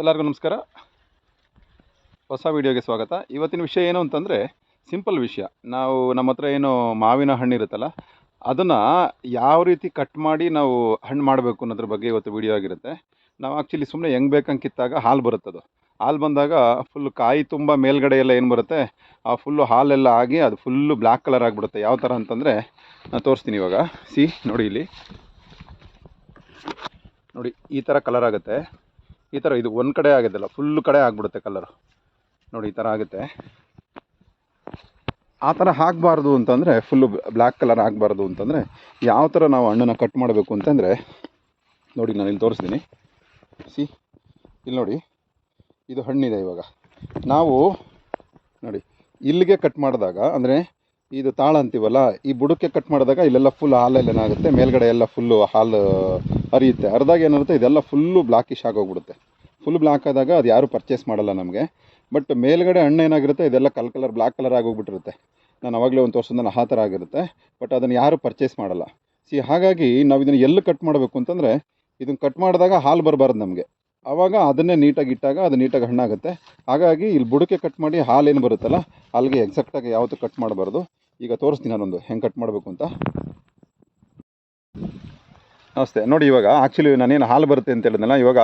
ಎಲ್ಲರಿಗೂ ನಮಸ್ಕಾರ. ಹೊಸ ವಿಡಿಯೋಗೆ ಸ್ವಾಗತ. ಇವತ್ತಿನ ವಿಷಯ ಏನು ಅಂತಂದರೆ, ಸಿಂಪಲ್ ವಿಷಯ. ನಾವು ನಮ್ಮ ಹತ್ರ ಏನು ಮಾವಿನ ಹಣ್ಣು ಇರುತ್ತಲ್ಲ, ಅದನ್ನು ಯಾವ ರೀತಿ ಕಟ್ ಮಾಡಿ ನಾವು ಹಣ್ಣು ಮಾಡಬೇಕು ಅನ್ನೋದ್ರ ಬಗ್ಗೆ ಇವತ್ತು ವಿಡಿಯೋ ಆಗಿರುತ್ತೆ. ನಾವು ಆ್ಯಕ್ಚುಲಿ ಸುಮ್ಮನೆ ಹೆಂಗೆ ಬೇಕಂಗೆ ಕಿತ್ತಾಗ ಹಾಲು ಬರುತ್ತದು ಹಾಲು ಬಂದಾಗ ಫುಲ್ ಕಾಯಿ ತುಂಬ ಮೇಲ್ಗಡೆ ಎಲ್ಲ ಏನು ಬರುತ್ತೆ, ಆ ಫುಲ್ಲು ಹಾಲೆಲ್ಲ ಆಗಿ ಅದು ಫುಲ್ಲು ಬ್ಲ್ಯಾಕ್ ಕಲರ್ ಆಗಿಬಿಡುತ್ತೆ. ಯಾವ ಥರ ಅಂತಂದರೆ ನಾನು ತೋರಿಸ್ತೀನಿ ಇವಾಗ. ಸಿ, ನೋಡಿ ಇಲ್ಲಿ. ನೋಡಿ, ಈ ಥರ ಕಲರ್ ಆಗುತ್ತೆ. ಈ ಥರ ಇದು ಒಂದು ಕಡೆ ಆಗೋದಿಲ್ಲ. ಫುಲ್ ಕಡೆ ಆಗಿಬಿಡುತ್ತೆ ಕಲರು ನೋಡಿ, ಈ ಥರ ಆಗುತ್ತೆ. ಆ ಥರ ಆಗಬಾರ್ದು ಅಂತಂದರೆ ಫುಲ್ಲು ಬ್ಲ್ಯಾಕ್ ಕಲರ್ ಆಗಬಾರ್ದು ಅಂತಂದರೆ ಯಾವ ಥರ ನಾವು ಹಣ್ಣನ್ನು ಕಟ್ ಮಾಡಬೇಕು ಅಂತಂದರೆ, ನೋಡಿ ನಾನು ಇಲ್ಲಿ ತೋರಿಸ್ತೀನಿ. ಸಿ ಇಲ್ಲಿ ನೋಡಿ, ಇದು ಹಣ್ಣಿದೆ ಇವಾಗ. ನಾವು, ನೋಡಿ, ಇಲ್ಲಿಗೆ ಕಟ್ ಮಾಡಿದಾಗ, ಅಂದರೆ ಇದು ತಾಳ ಅಂತೀವಲ್ಲ, ಈ ಬುಡಕ್ಕೆ ಕಟ್ ಮಾಡಿದಾಗ ಇಲ್ಲೆಲ್ಲ ಫುಲ್ ಹಾಲೆಲ್ಲ ಏನಾಗುತ್ತೆ ಮೇಲ್ಗಡೆ ಎಲ್ಲ ಫುಲ್ಲು ಹಾಲು ಹರಿಯುತ್ತೆ ಅರ್ಧಾಗ ಏನಿರುತ್ತೆ ಇದೆಲ್ಲ ಫುಲ್ಲು ಬ್ಲಾಕಿಶ್ ಆಗೋಗ್ಬಿಡುತ್ತೆ. ಫುಲ್ ಬ್ಲಾಕ್ ಆದಾಗ ಅದು ಯಾರೂ ಪರ್ಚೇಸ್ ಮಾಡಲ್ಲ ನಮಗೆ. ಬಟ್ ಮೇಲ್ಗಡೆ ಹಣ್ಣು ಏನಾಗಿರುತ್ತೆ, ಇದೆಲ್ಲ ಕಲ್ ಕಲರ್ ಬ್ಲಾಕ್ ಕಲರ್ ಆಗೋಗ್ಬಿಟ್ಟಿರುತ್ತೆ. ನಾನು ಅವಾಗಲೇ ಒಂದು ತೋರಿಸಿದ್ರೆ ಆ ಥರ ಆಗಿರುತ್ತೆ. ಬಟ್ ಅದನ್ನು ಯಾರೂ ಪರ್ಚೇಸ್ ಮಾಡಲ್ಲ. ಸಿ ಹಾಗಾಗಿ ನಾವು ಇದನ್ನು ಎಲ್ಲಿ ಕಟ್ ಮಾಡಬೇಕು ಅಂತಂದರೆ ಇದನ್ನು ಕಟ್ ಮಾಡಿದಾಗ ಹಾಲು ಬರಬಾರ್ದು ನಮಗೆ. ಆವಾಗ ಅದನ್ನೇ ನೀಟಾಗಿ ಇಟ್ಟಾಗ ಅದು ನೀಟಾಗಿ ಹಣ್ಣಾಗುತ್ತೆ. ಹಾಗಾಗಿ ಇಲ್ಲಿ ಬುಡಕ್ಕೆ ಕಟ್ ಮಾಡಿ ಹಾಲು ಏನು ಬರುತ್ತಲ್ಲ ಅಲ್ಲಿಗೆ ಎಕ್ಸಾಕ್ಟಾಗಿ ಯಾವತ್ತೂ ಕಟ್ ಮಾಡಬಾರ್ದು. ಈಗ ತೋರಿಸ್ತೀನಿ ನಾನೊಂದು, ಹೆಂಗೆ ಕಟ್ ಮಾಡಬೇಕು ಅಂತ. ನಮಸ್ತೆ. ನೋಡಿ, ಇವಾಗ ಆ್ಯಕ್ಚುಲಿ ನಾನೇನು ಹಾಲು ಬರುತ್ತೆ ಅಂತ ಹೇಳಿದ್ನಲ್ಲ, ಇವಾಗ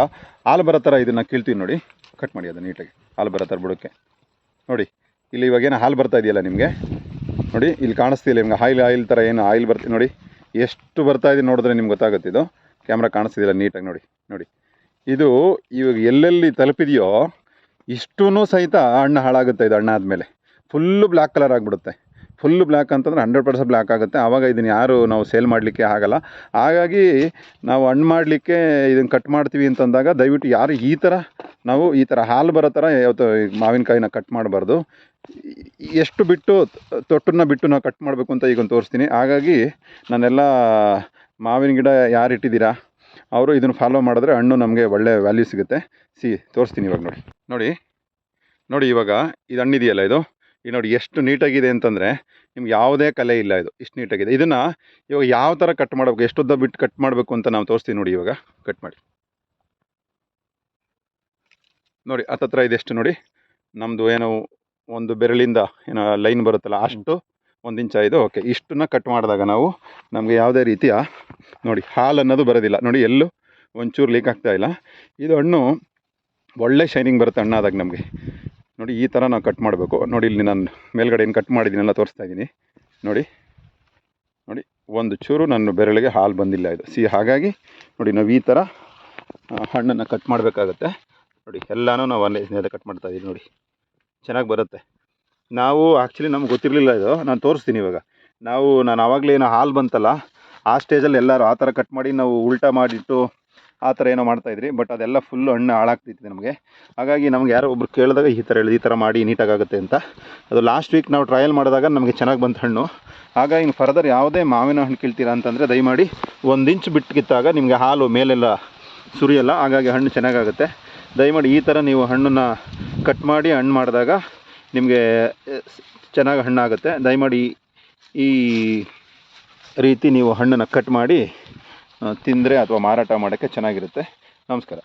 ಹಾಲು ಬರೋ ಥರ ಇದನ್ನು ಕೀಳ್ತೀನಿ ನೋಡಿ. ಕಟ್ ಮಾಡಿ ಅದು ನೀಟಾಗಿ. ಹಾಲು ಬರೋ ಥರ ಬುಡಕ್ಕೆ. ನೋಡಿ, ಇಲ್ಲಿ ಇವಾಗ ಏನು ಹಾಲು ಬರ್ತಾ ಇದೆಯಲ್ಲ ನಿಮಗೆ? ನೋಡಿ, ಇಲ್ಲಿ ಕಾಣಿಸ್ತಿಲ್ಲ ನಿಮ್ಗೆ ಆಯಿಲ್ ಆಯಿಲ್ ಥರ ಏನು ಆಯಿಲ್ ಬರ್ತೀವಿ ನೋಡಿ, ಎಷ್ಟು ಬರ್ತಾ ಇದೆ ನೋಡಿದ್ರೆ ನಿಮ್ಗೆ ಗೊತ್ತಾಗುತ್ತೆ ಇದು. ಕ್ಯಾಮ್ರಾ ಕಾಣಿಸ್ತಿದಿಲ್ಲ ನೀಟಾಗಿ ನೋಡಿ ನೋಡಿ. ಇದು ಇವಾಗ ಎಲ್ಲೆಲ್ಲಿ ತಲುಪಿದೆಯೋ ಇಷ್ಟೂ ಸಹಿತ ಹಣ್ಣು ಹಾಳಾಗುತ್ತೆ ಇದು ಅಣ್ಣ ಆದಮೇಲೆ ಫುಲ್ಲು ಬ್ಲ್ಯಾಕ್ ಕಲರ್ ಆಗಿಬಿಡುತ್ತೆ. ಫುಲ್ ಬ್ಲ್ಯಾಕ್ ಅಂತಂದ್ರೆ ಹಂಡ್ರೆಡ್ ಪರ್ಸೆಂಟ್ ಬ್ಲ್ಯಾಕ್ ಆಗುತ್ತೆ. ಆವಾಗ ಇದನ್ನು ಯಾರು ನಾವು ಸೇಲ್ ಮಾಡಲಿಕ್ಕೆ ಆಗಲ್ಲ. ಹಾಗಾಗಿ ನಾವು ಹಣ್ಣು ಮಾಡಲಿಕ್ಕೆ ಇದನ್ನು ಕಟ್ ಮಾಡ್ತೀವಿ ಅಂತಂದಾಗ ದಯವಿಟ್ಟು ಯಾರು ಈ ಥರ ನಾವು ಈ ಥರ ಹಾಲು ಬರೋ ಥರ ಯಾವತ್ತು ಮಾವಿನಕಾಯಿನ ಕಟ್ ಮಾಡಬಾರ್ದು. ಎಷ್ಟು ಬಿಟ್ಟು ತೊಟ್ಟನ್ನ ಬಿಟ್ಟು ನಾವು ಕಟ್ ಮಾಡಬೇಕು ಅಂತ ಈಗ ತೋರಿಸ್ತೀನಿ. ಹಾಗಾಗಿ ನಾನೆಲ್ಲ ಮಾವಿನ ಗಿಡ ಯಾರು ಇಟ್ಟಿದ್ದೀರಾ, ಅವರು ಇದನ್ನು ಫಾಲೋ ಮಾಡಿದ್ರೆ ಹಣ್ಣು ನಮಗೆ ಒಳ್ಳೆ ವ್ಯಾಲ್ಯೂ ಸಿಗುತ್ತೆ. ಸಿ, ತೋರಿಸ್ತೀನಿ ಇವಾಗ ನೋಡಿ ನೋಡಿ. ನೋಡಿ, ಇವಾಗ ಇದು ಹಣ್ಣಿದೆಯಲ್ಲ ಇದು? ಈ ನೋಡಿ ಎಷ್ಟು ನೀಟಾಗಿದೆ ಅಂತಂದರೆ ನಿಮ್ಗೆ ಯಾವುದೇ ಕಲೆ ಇಲ್ಲ ಇದು. ಇಷ್ಟು ನೀಟಾಗಿದೆ. ಇದನ್ನು ಇವಾಗ ಯಾವ ಥರ ಕಟ್ ಮಾಡಬೇಕು? ಎಷ್ಟೊದ್ದ ಬಿಟ್ಟು ಕಟ್ ಮಾಡಬೇಕು ಅಂತ ನಾವು ತೋರಿಸ್ತೀವಿ ನೋಡಿ ಇವಾಗ. ಕಟ್ ಮಾಡಿ. ನೋಡಿ ಹತ್ತತ್ರ ಇದೆಷ್ಟು ನೋಡಿ? ನಮ್ಮದು ಏನೋ ಒಂದು ಬೆರಳಿಂದ ಏನೋ ಲೈನ್ ಬರುತ್ತಲ್ಲ ಅಷ್ಟು ಒಂದು ಇಂಚ ಇದು. ಓಕೆ ಇಷ್ಟನ್ನ ಕಟ್ ಮಾಡಿದಾಗ ನಾವು ನಮಗೆ ಯಾವುದೇ ರೀತಿಯ ನೋಡಿ ಹಾಲು ಅನ್ನೋದು ಬರೋದಿಲ್ಲ. ನೋಡಿ ಎಲ್ಲೂ ಒಂಚೂರು ಲೀಕ್ ಆಗ್ತಾ ಇಲ್ಲ. ಇದು ಹಣ್ಣು ಒಳ್ಳೆ ಶೈನಿಂಗ್ ಬರುತ್ತೆ ಹಣ್ಣಾದಾಗ ನಮಗೆ. ನೋಡಿ, ಈ ಥರ ನಾವು ಕಟ್ ಮಾಡಬೇಕು. ನೋಡಿ, ಇಲ್ಲಿ ನಾನು ಮೇಲ್ಗಡೆ ಏನು ಕಟ್ ಮಾಡಿದ್ದೀನೆಲ್ಲ ತೋರಿಸ್ತಾ ಇದ್ದೀನಿ ನೋಡಿ ನೋಡಿ, ಒಂದು ಚೂರು ನನ್ನ ಬೆರಳಿಗೆ ಹಾಲು ಬಂದಿಲ್ಲ ಇದು. ಸಿ, ಹಾಗಾಗಿ, ನೋಡಿ, ನಾವು ಈ ಥರ ಹಣ್ಣನ್ನು ಕಟ್ ಮಾಡಬೇಕಾಗತ್ತೆ. ನೋಡಿ, ಎಲ್ಲನೂ ನಾವು ಅಲ್ಲೇ ಕಟ್ ಮಾಡ್ತಾ ಇದ್ದೀವಿ ನೋಡಿ. ಚೆನ್ನಾಗಿ ಬರುತ್ತೆ. ನಾವು ಆ್ಯಕ್ಚುಲಿ ನಮ್ಗೆ ಗೊತ್ತಿರಲಿಲ್ಲ ಇದು. ನಾನು ತೋರಿಸ್ತೀನಿ ಇವಾಗ. ನಾವು, ನಾನು ಆವಾಗಲೇ ಏನೋ ಹಾಲು ಬಂತಲ್ಲ, ಆ ಸ್ಟೇಜಲ್ಲಿ ಎಲ್ಲರೂ ಆ ಥರ ಕಟ್ ಮಾಡಿ ನಾವು ಉಲ್ಟಾ ಮಾಡಿಟ್ಟು ಆ ಥರ ಏನೋ ಮಾಡ್ತಾಯಿದ್ರಿ ಬಟ್ ಅದೆಲ್ಲ ಫುಲ್ಲು ಹಣ್ಣು ಹಾಳಾಗ್ತಿತ್ತು ನಮಗೆ. ಹಾಗಾಗಿ ನಮ್ಗೆ ಯಾರೋ ಒಬ್ರು ಕೇಳಿದಾಗ ಈ ಥರ ಹೇಳಿದ ಈ ಥರ ಮಾಡಿ ನೀಟಾಗುತ್ತೆ ಅಂತ. ಅದು ಲಾಸ್ಟ್ ವೀಕ್ ನಾವು ಟ್ರಯಲ್ ಮಾಡಿದಾಗ ನಮಗೆ ಚೆನ್ನಾಗಿ ಬಂತು ಹಣ್ಣು. ಹಾಗಾಗಿ ಇನ್ನು ಫರ್ದರ್ ಯಾವುದೇ ಮಾವಿನ ಹಣ್ಣು ಕೀಳ್ತೀರಾ ಅಂತಂದರೆ ದಯಮಾಡಿ ಒಂದು ಇಂಚ್ ಬಿಟ್ಟು ಕಿತ್ತಾಗ ನಿಮಗೆ ಹಾಲು ಮೇಲೆಲ್ಲ ಸುರಿಯಲ್ಲ, ಹಾಗಾಗಿ ಹಣ್ಣು ಚೆನ್ನಾಗಾಗುತ್ತೆ. ದಯಮಾಡಿ ಈ ಥರ ನೀವು ಹಣ್ಣನ್ನು ಕಟ್ ಮಾಡಿ ಹಣ್ಣು ಮಾಡಿದಾಗ ನಿಮಗೆ ಚೆನ್ನಾಗಿ ಹಣ್ಣಾಗುತ್ತೆ. ದಯಮಾಡಿ ಈ ರೀತಿ ನೀವು ಹಣ್ಣನ್ನು ಕಟ್ ಮಾಡಿ ತಿಂದರೆ ಅಥವಾ ಮಾರಾಟ ಮಾಡೋಕ್ಕೆ ಚೆನ್ನಾಗಿರುತ್ತೆ. ನಮಸ್ಕಾರ.